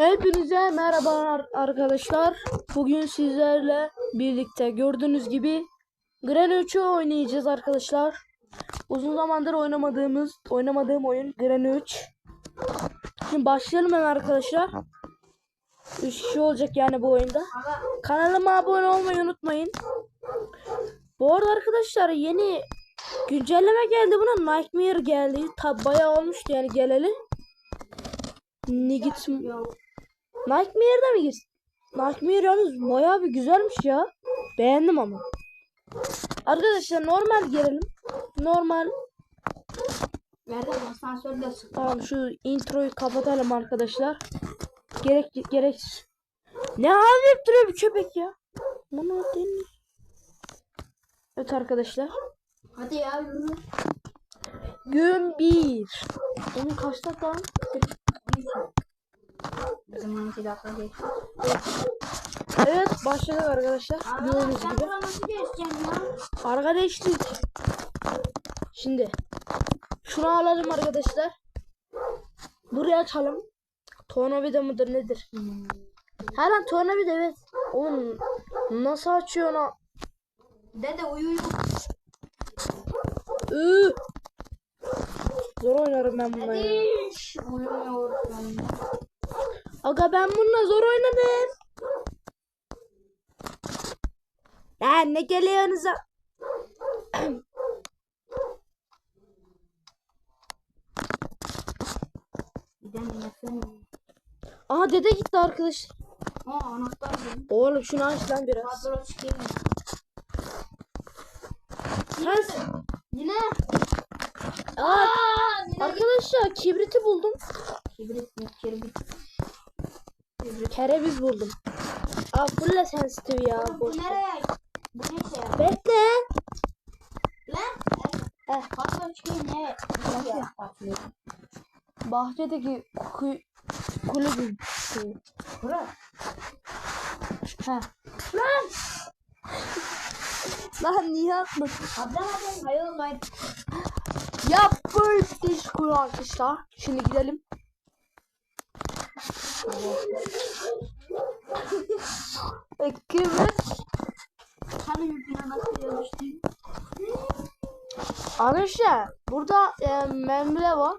Hepinize merhaba ar- arkadaşlar. Bugün sizlerle birlikte gördüğünüz gibi Gren 3'ü oynayacağız arkadaşlar. Uzun zamandır oynamadığımız oynamadığım oyun Gren 3. Şimdi başlayalım hemen arkadaşlar. 3 kişi olacak yani bu oyunda. Kanalıma abone olmayı unutmayın. Bu arada arkadaşlar yeni güncelleme geldi buna. Nightmare geldi. Tabi bayağı olmuştu yani geleli. Nigit Nightmare'da mı girsin? Nightmare yalnız bayağı bir güzelmiş ya. Beğendim ama. Arkadaşlar normal girelim. Normal. Nerede asansörde. Tamam şu introyu kapatalım arkadaşlar. Gerek gerek. Ne havlayıp duruyor bir köpek ya. Bana denir. Evet arkadaşlar. Hadi ya yürü. Gün 1. Onun kaç dakika? lan? Bizim 12 dakika geçti. Evet başladık arkadaşlar. Gördüğünüz gibi. ya? Arkadaşlık. Şimdi şunu alalım arkadaşlar. Buraya açalım. Tornavida mıdır nedir? Hmm. Ha lan tornavida evet. Oğlum nasıl açıyor onu? Dede uyu uyu. Iı. Zor oynarım ben bununla ya. Hiç uyumuyorum. Aga ben bununla zor oynadım. Lan ne geliyorsunuz? Giden yakın. Aha dede gitti arkadaş. Aa anahtar benim. Oğlum şunu aç lan biraz. Kadro çıkayım. Sen Yine. Aa, Aa, yine arkadaşlar kibriti buldum. Kibrit mi? Kibrit. Kereviz buldum. Aa fulle sensitif ya. Bu nereye? Bu ne şey? Bekle. Lan. Heh. Kadro çıkayım ne? Nasıl patlıyor? Bahçedeki kuy kulübün. şeyi. Bırak. Heh. Lan. Lan niye atmadın? Atlamadım. Hayır hayır. Yapmış diş kuyu arkadaşlar. Şimdi gidelim. Evet. Sen yüzüne nasıl yazıştın? Arkadaşlar burada e, mermiler var.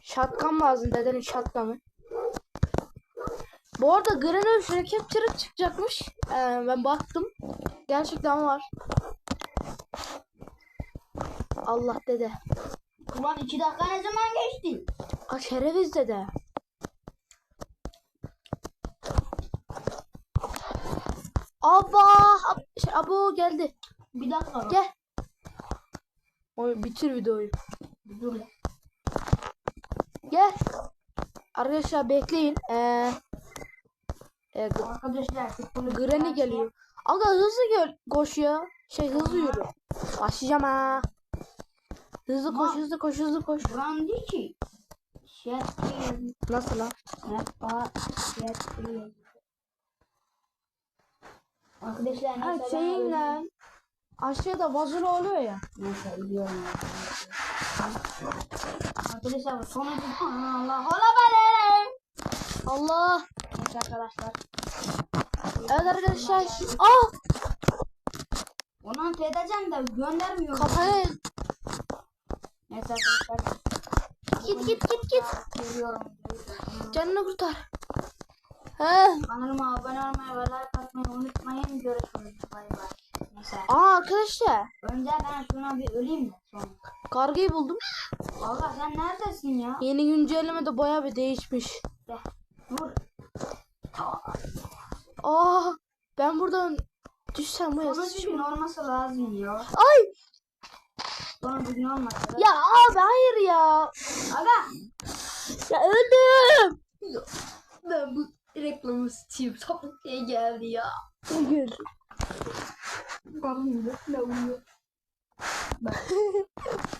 Şatkan lazım dedenin şatkanı. Bu arada Granül Capture çıkacakmış. E, ben baktım. Gerçekten var. Allah dede. Ulan iki dakika ne zaman geçti? Aa kereviz dede. Aba, ab, şey, abo geldi. Bir dakika. Gel. Oy bitir videoyu. Dur. ya. Gel. Arkadaşlar bekleyin. Ee, e, Arkadaşlar Granny geliyor. Aga hızlı gel koş ya. Şey hızlı yürü. Başlayacağım ha. Hızlı koş, hızlı koş, hızlı koş. Değil ki. Şey. Nasıl lan? Arkadaşlar Ha neyse ben şeyin öleyim. lan. Aşağıda vazolu oluyor ya. Neyse biliyorum. ya. Arkadaşlar bu Allah olabilir. Allah. Neyse arkadaşlar. Evet arkadaşlar. şu- Ah! Onu edeceğim de göndermiyor. Kafaya Neyse arkadaşlar. git git git git. Geliyorum. Canını kurtar. Kanalıma abone olmayı ve like atmayı unutmayın. Görüşürüz. Bay bay. Neyse. Aa arkadaşlar. Önce ben şuna bir öleyim de sonra. Kargayı buldum. Allah sen neredesin ya? Yeni güncelleme de bayağı bir değişmiş. Gel. Dur. Aa ben buradan düşsem bu. Sonra düzgün olması lazım ya. Ay Sonra düzgün olmasa da. ya abi hayır ya. Aga. Ya öldüm. Ben bu reklamı sıçayım. Sapık diye geldi ya. Bugün. Bakın ne uyuyor.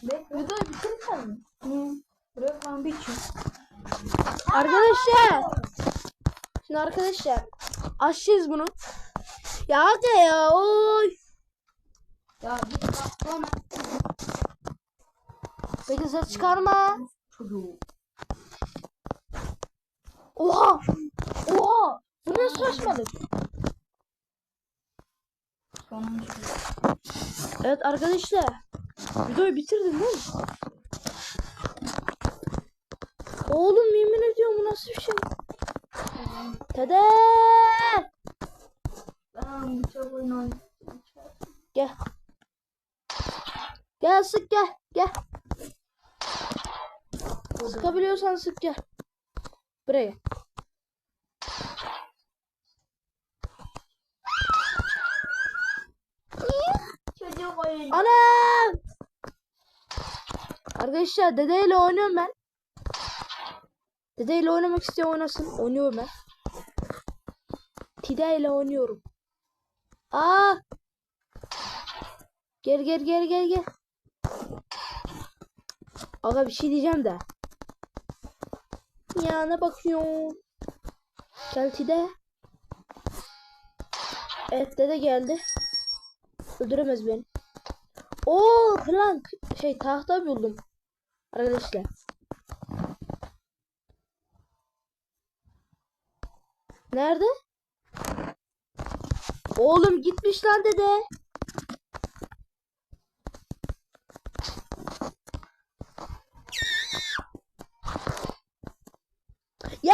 Videoyu bitirirsen mi? Hı. Reklam bitiyor. Arkadaşlar. Şimdi arkadaşlar. Açacağız bunu. Ya hadi ya oy. Ya git bak. Peki ses çıkarma. Çocuğu. Oha! Oha! Bu ne saçmalık? Evet arkadaşlar. Videoyu bitirdin değil mi? Oğlum yemin ediyorum bu nasıl bir şey? Dede! Ben çok oyun. Gel. Gel sık gel. Gel. Sıkabiliyorsan sık gel. Buraya. Çocuk. Anam! Arkadaşlar dedeyle oynuyorum ben. Dedeyle oynamak isteyen oynasın. Oynuyorum ben. Tide ile oynuyorum. Aa! Gel gel gel gel gel. Aga bir şey diyeceğim de. Ya ne bakıyorsun? Gel Tide. Evet dede geldi. Öldüremez beni. Oo plank şey tahta buldum. Arkadaşlar. Nerede? Oğlum gitmiş lan dede. Ya!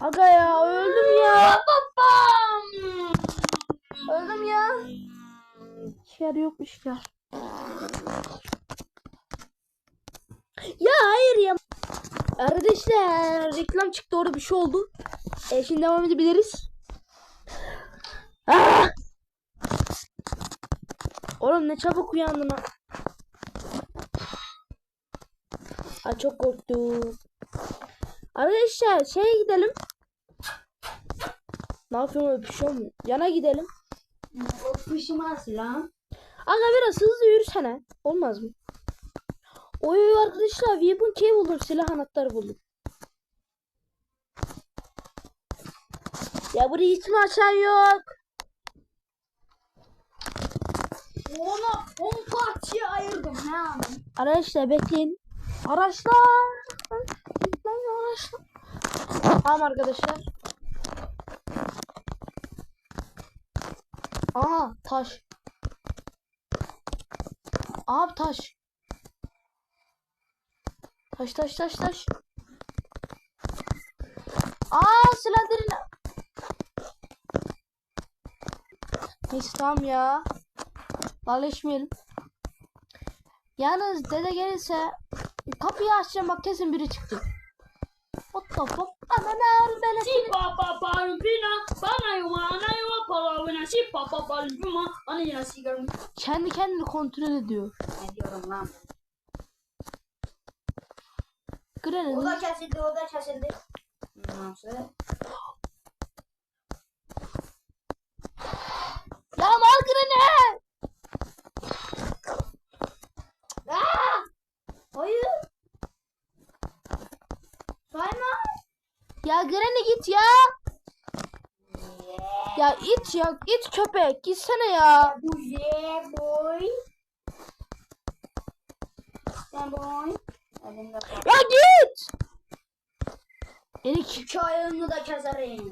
Aga ya öldüm ya. Babam. Öldüm ya. Şer yokmuş ya. Ya hayır ya. Arkadaşlar reklam çıktı orada bir şey oldu. E, şimdi devam edebiliriz. Ah! Oğlum ne çabuk uyandın ha. Ay çok korktum. Arkadaşlar şeye gidelim. Ne yapıyorum öpüşüyor mu? Yana gidelim. O pişmez lan. Aga biraz hızlı yürüsene. Olmaz mı? Oy arkadaşlar weapon key buldum. Silah anahtarı buldum. Ya burayı hiç mi açan yok? Ona 10 parçaya ayırdım ne anladın? Arkadaşlar bekleyin. Araçlar. Bekleyin araçlar. Tamam arkadaşlar. Aha taş. Abi taş. Taş taş taş taş. Aa silendirin. Neyse ya. Lalleşmeyelim. Yalnız dede gelirse kapıyı açacağım bak kesin biri çıktı. What the fuck? Ananı böyle. Si papa palpina, bana yuma, ana yuma palavina, si ana ya sigaram. Kendi kendini kontrol ediyor. Ne diyorum lan? Granny. O da kesildi, o da kesildi. Nasıl? Ya mal Granny. Aa! Hayır. Sayma. Ya Granny git ya. Ya it ya it köpek gitsene ya. Bu ye boy. Sen boy. Ya git. Erik. İki ayağını da keserim.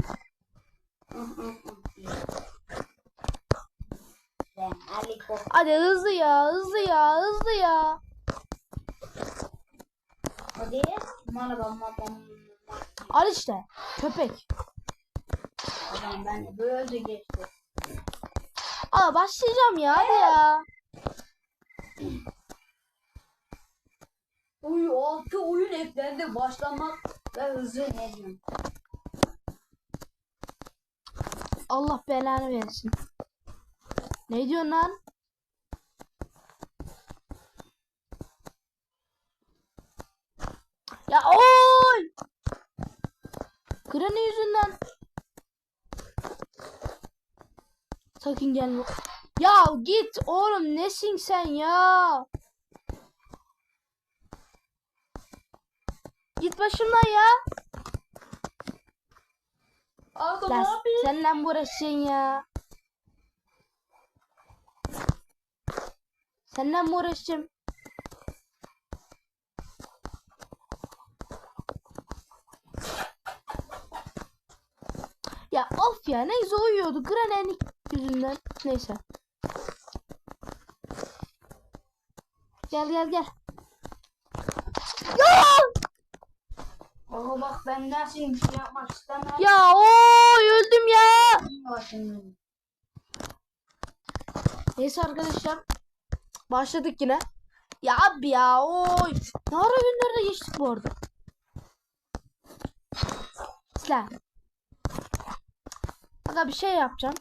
Hadi hızlı ya hızlı ya hızlı ya. Hadi. Bam bam. Al işte köpek. Adam beni böyle geçti. Aa başlayacağım ya hadi ya. Uy altı oyun eklendi başlamak ve hızlı ne diyorum. Allah belanı versin. Ne diyorsun lan? Ya oy! Granny yüzünden. Sakın gelme. Ya git oğlum nesin sen ya? Git başımdan ya. Abi Sen, seninle mi uğraşacaksın ya? Seninle uğraşacağım? Of ya neyse uyuyordu. Granny yüzünden. Neyse. Gel gel gel. Ya! Baba bak benden şimdi bir şey yapmak istemem. Ya oy öldüm ya. Neyse arkadaşlar. Başladık yine. Ya abi ya oy. Ne ara günlerde geçtik bu arada. Silah. Aga bir şey yapacağım.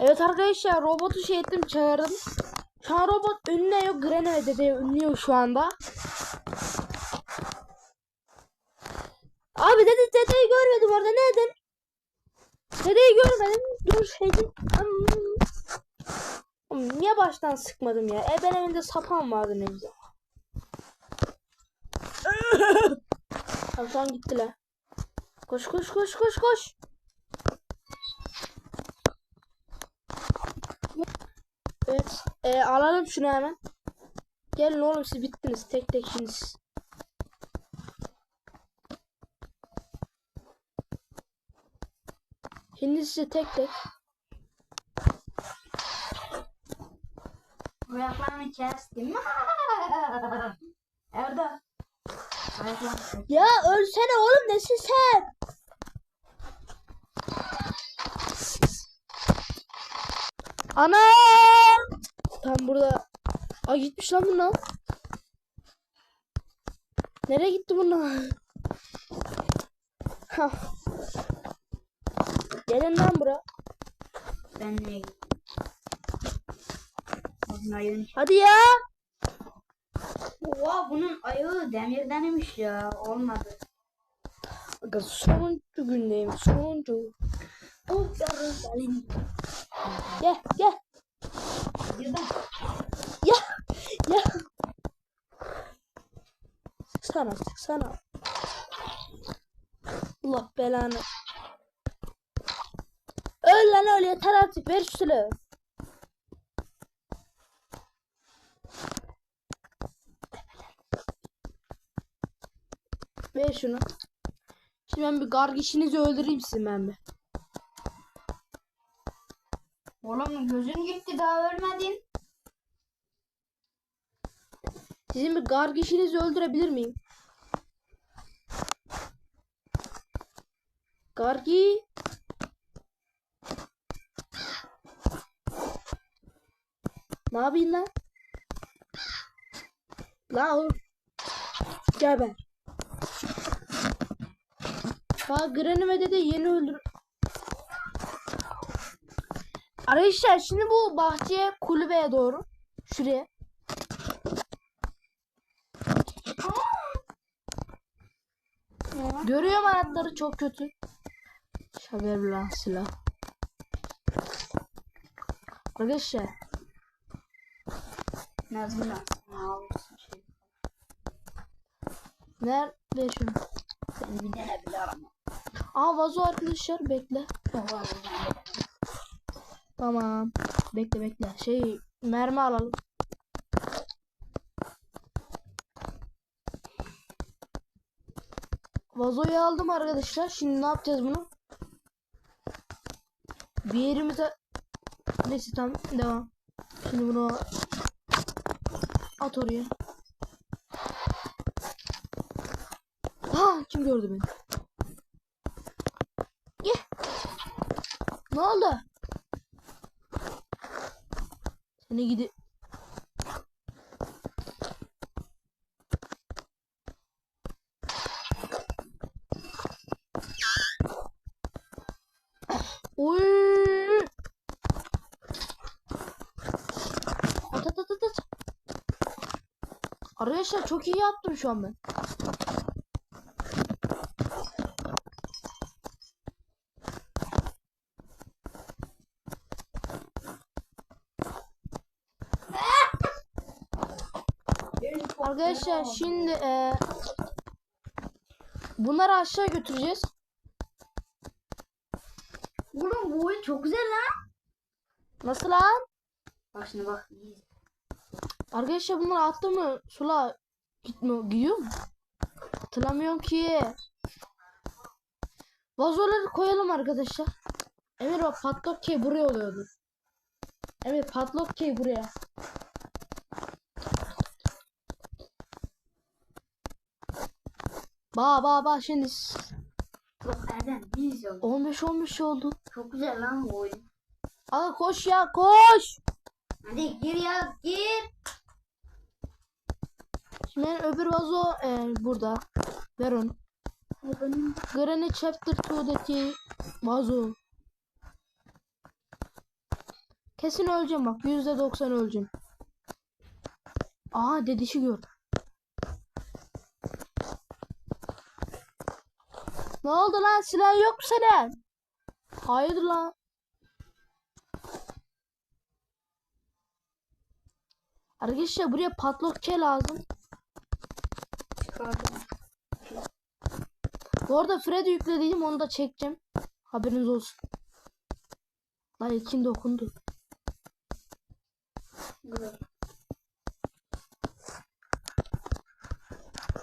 Evet arkadaşlar robotu şey ettim çağırdım. Şu an robot yok. Granny ve dede önlüyor şu anda. Abi dede dedeyi görmedim orada ne dedin? Dedeyi görmedim. Hmm. Oğlum Niye baştan sıkmadım ya? E ben evinde sapan vardı ne güzel. Tamam şu an. Koş koş koş koş koş. Evet. E, alalım şunu hemen. Gelin oğlum siz bittiniz. Tek tekiniz. Şimdi size tek tek. Ayaklarını kestim. Erda. Ayaklarını Ya ölsene oğlum nesin sen? Ana! Tam burada. Ay gitmiş lan bunlar. Nereye gitti bunlar? Gelin lan bura. Ben neye gittim? Hadi ya. Oha bunun ayağı demirdenmiş ya. Olmadı. Aga sonuncu gündeyim. Sonuncu. Of yarın Gel gel. Ya. Ya. Sıksana sıksana. Allah belanı. Öl lan öl yeter artık ver şu. Ver şunu. Şimdi ben bir gargişinizi öldüreyim sizin ben bir. Oğlum gözün gitti daha ölmedin. Sizin bir gargişinizi öldürebilir miyim? Gargi. Ne yapayım lan? La oğlum. Geber. Ha Granny ve dede yeni öldür. Arkadaşlar şimdi bu bahçeye kulübeye doğru. Şuraya. Görüyorum ayakları çok kötü. Şaber lan silah. Arkadaşlar şey. nerede şunu? Seni bir dene bile arama. Aa vazo arkadaşlar bekle. Oha Tamam. Bekle bekle. Şey mermi alalım. Vazoyu aldım arkadaşlar. Şimdi ne yapacağız bunu? Bir yerimize Neyse tamam devam. Şimdi bunu at oraya. Ha kim gördü beni? Gel. Ne oldu? Seni gidi. Oy! At. Arkadaşlar çok iyi yaptım şu an ben. Arkadaşlar şimdi e, bunları aşağı götüreceğiz. Oğlum bu oyun çok güzel lan. Nasıl lan? Bak şimdi bak. Arkadaşlar bunları attı mı sula gitmiyor gidiyor mu? Hatırlamıyorum ki. Vazoları koyalım arkadaşlar. Emir bak padlock key buraya oluyordu. Emir padlock key buraya. Ba ba ba şimdi Çok Erdem biz yok. 15 15 oldu. Çok güzel lan bu oyun. Aga koş ya koş. Hadi gir ya gir. Şimdi öbür vazo e, burada. Ver onu. Granny Chapter 2'deki vazo. Kesin öleceğim bak. %90 öleceğim. Aa dedişi gör. Ne oldu lan? Silah yok mu senin? Hayır lan. Arkadaşlar buraya patlok ke lazım. Çıkardım. Bu arada Fred'i yüklediydim onu da çekeceğim. Haberiniz olsun. Lan ilkin dokundu.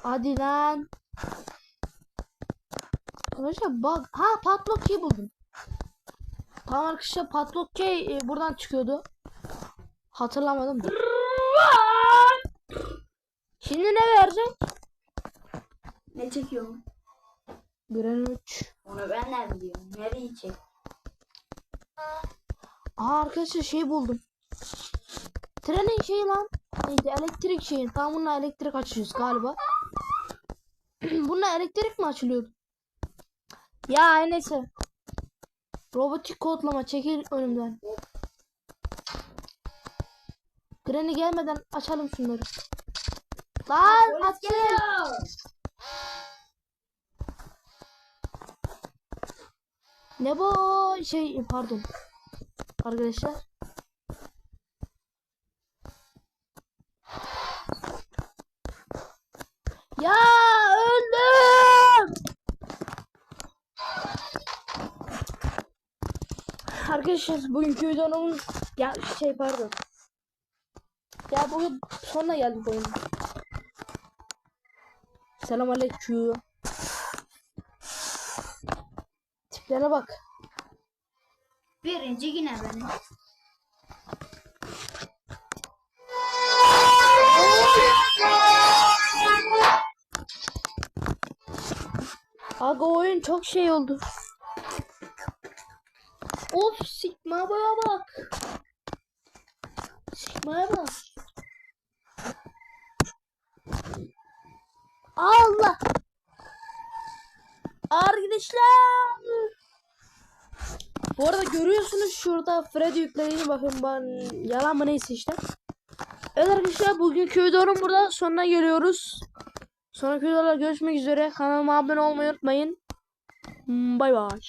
Hadi lan. Arkadaşlar bak. Ha patlok key buldum. Tamam arkadaşlar patlok key e, buradan çıkıyordu. Hatırlamadım da. Şimdi ne verecek? Ne çekiyorsun? Gren 3. Onu ben nerede biliyorum? Nereyi çek? Aa arkadaşlar şey buldum. Trenin şeyi lan. Neydi? Elektrik şeyi. Tam bununla elektrik açıyoruz galiba. bununla elektrik mi açılıyordu? Ya neyse. Robotik kodlama çekil önümden. Granny gelmeden açalım şunları. Lan geliyor. Ne bu şey pardon. Arkadaşlar. Ya öldüm. Arkadaşlar bugünkü videonun ya şey pardon. Ya bugün sonuna geldik oyunun. Selamünaleyküm. Tiplere bak. Birinci yine benim. Aga oyun çok şey oldu. Of Sigma'ya bak. Sigma'ya bak. Allah. Arkadaşlar. Bu arada görüyorsunuz şurada Freddy yüklediğini bakın ben yalan mı neyse işte. Evet arkadaşlar bugünkü videonun burada sonuna geliyoruz. Sonraki videolarda görüşmek üzere. Kanalıma abone olmayı unutmayın. Bay bay.